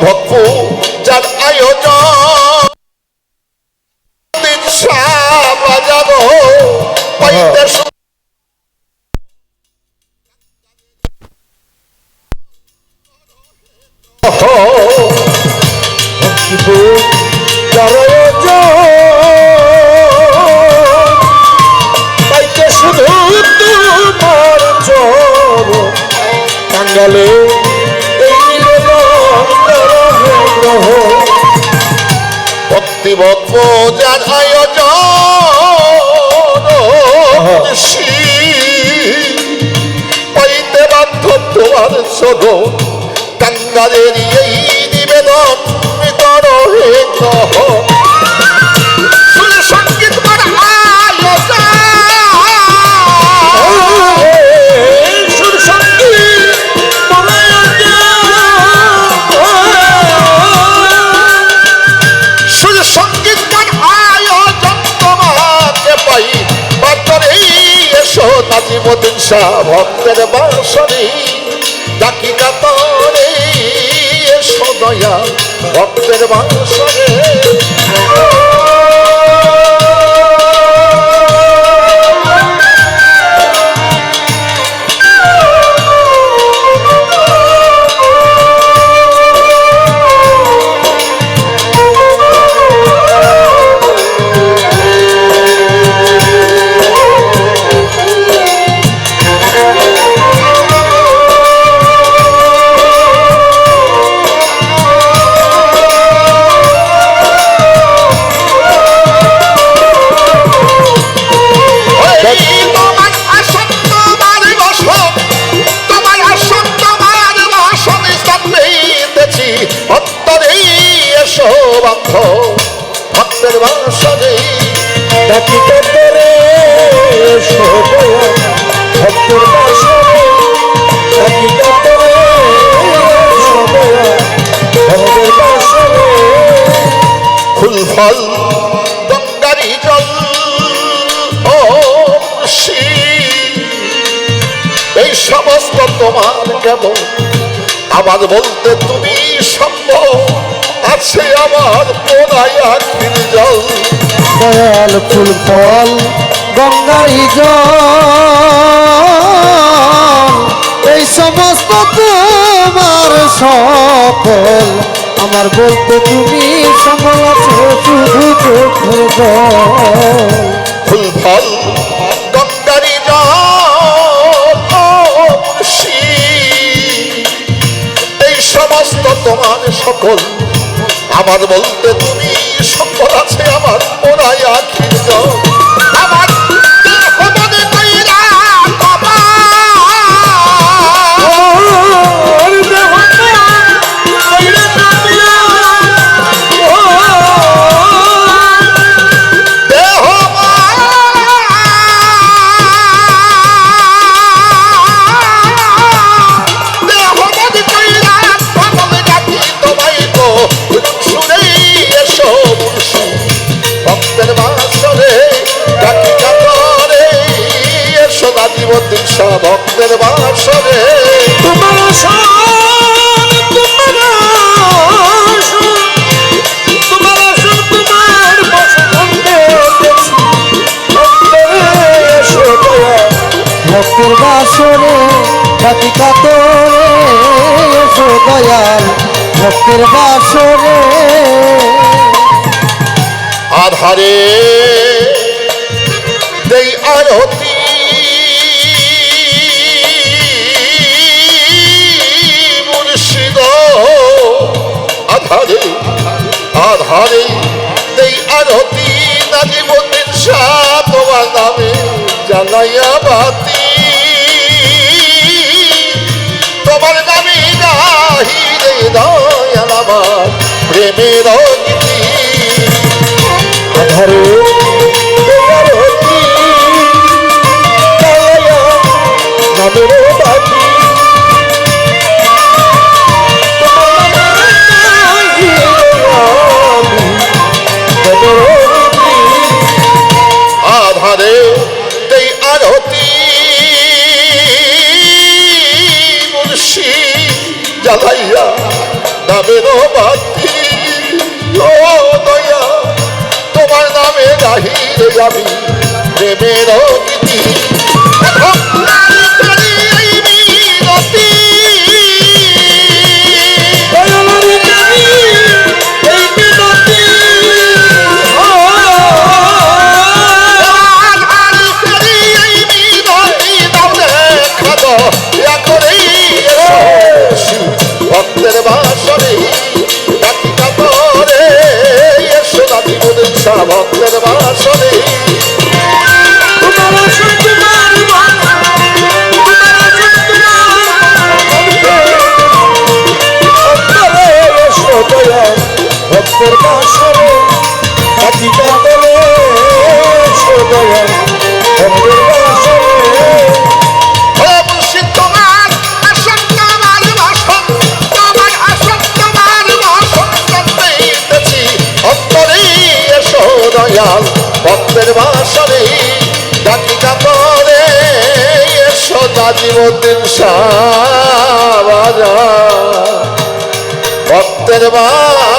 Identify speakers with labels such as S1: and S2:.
S1: ভক্ত যার আয়োজন বাজাবো
S2: শুধু তোমার চরণ কাঙ্গালে
S1: ভক্তি নাজিমুদ্দিন শাহ ভক্তের বাসরে ডাকি কাতরে এসো দয়া ভক্তের বাসনে
S2: ডাকি কাতরে এসো দয়া ভক্তের বাসনে ডাকি কাতরে এসো দয়া ভক্তের
S1: ফুল ফল এই সমস্ত তোমার কেমন? আমার বলতে তুমি সম্ভব আছে আমার কোনায় আখির জল।
S2: দয়াল ফুল ফল গঙ্গাই জল। এই সমস্ত তোমার সফল, আমার বলতে তুমি সম্বল আছো, শুধু
S1: ফুল ফল, গঙ্গারি এই সমস্ত তোমার সকল আমার বলতে তুমি ভক্তের বাসরে
S2: তোমার আসন তোমার আসন তোমার আসন তোমার বসন এসো ভক্তের বাসরে ডাকি কাতরে এসো দয়াল ভক্তের বাসরে।
S1: আধারে দেই আরতি আধারে দেই আরতি নাজিমুদ্দিন শাহ তোমার নামে জানাইয়া বাতি। তোমার নামে গাহি রে দয়াল আমার প্রেমের মুর্শি জ্বালাইয়া নামের ও দয়া তোমার নামে গাহিরে যাবি প্রেমের গীতি
S2: তোমার আসন তোমার
S1: বাসন করতেইতেছি অন্তরে এসো দয়াল ভক্তের বাসরে ডাকি কাতরে এসো নাজিমুদ্দিন শাহ ভক্তের বাসরে